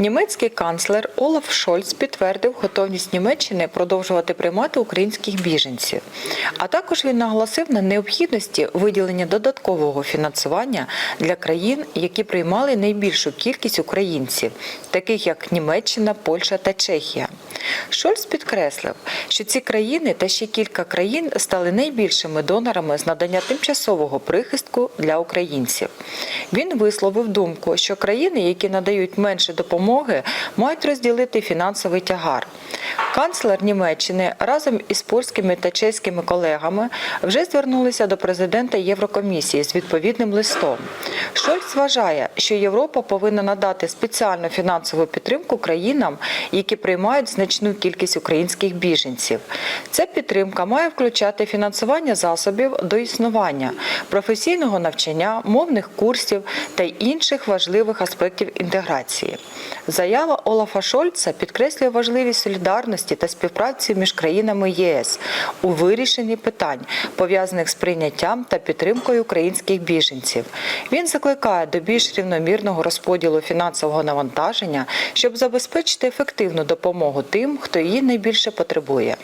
Німецький канцлер Олаф Шольц підтвердив готовність Німеччини продовжувати приймати українських біженців. А також він наголосив на необхідності виділення додаткового фінансування для країн, які приймали найбільшу кількість українців, таких як Німеччина, Польща та Чехія. Шольц підкреслив, що ці країни та ще кілька країн стали найбільшими донорами з надання тимчасового прихистку для українців. Він висловив думку, що країни, які надають менше допомоги, мають розділити фінансовий тягар. Канцлер Німеччини разом із польськими та чеськими колегами вже звернулися до президента Єврокомісії з відповідним листом. Шольц вважає, що Європа повинна надати спеціальну фінансову підтримку країнам, які приймають значну кількість українських біженців. Ця підтримка має включати фінансування засобів до існування, професійного навчання, мовних курсів та інших важливих аспектів інтеграції. Заява Олафа Шольца підкреслює важливість солідарності та співпраці між країнами ЄС у вирішенні питань, пов'язаних з прийняттям та підтримкою українських біженців. Він закликає до більш рівномірного розподілу фінансового навантаження, щоб забезпечити ефективну допомогу тим, хто її найбільше потребує.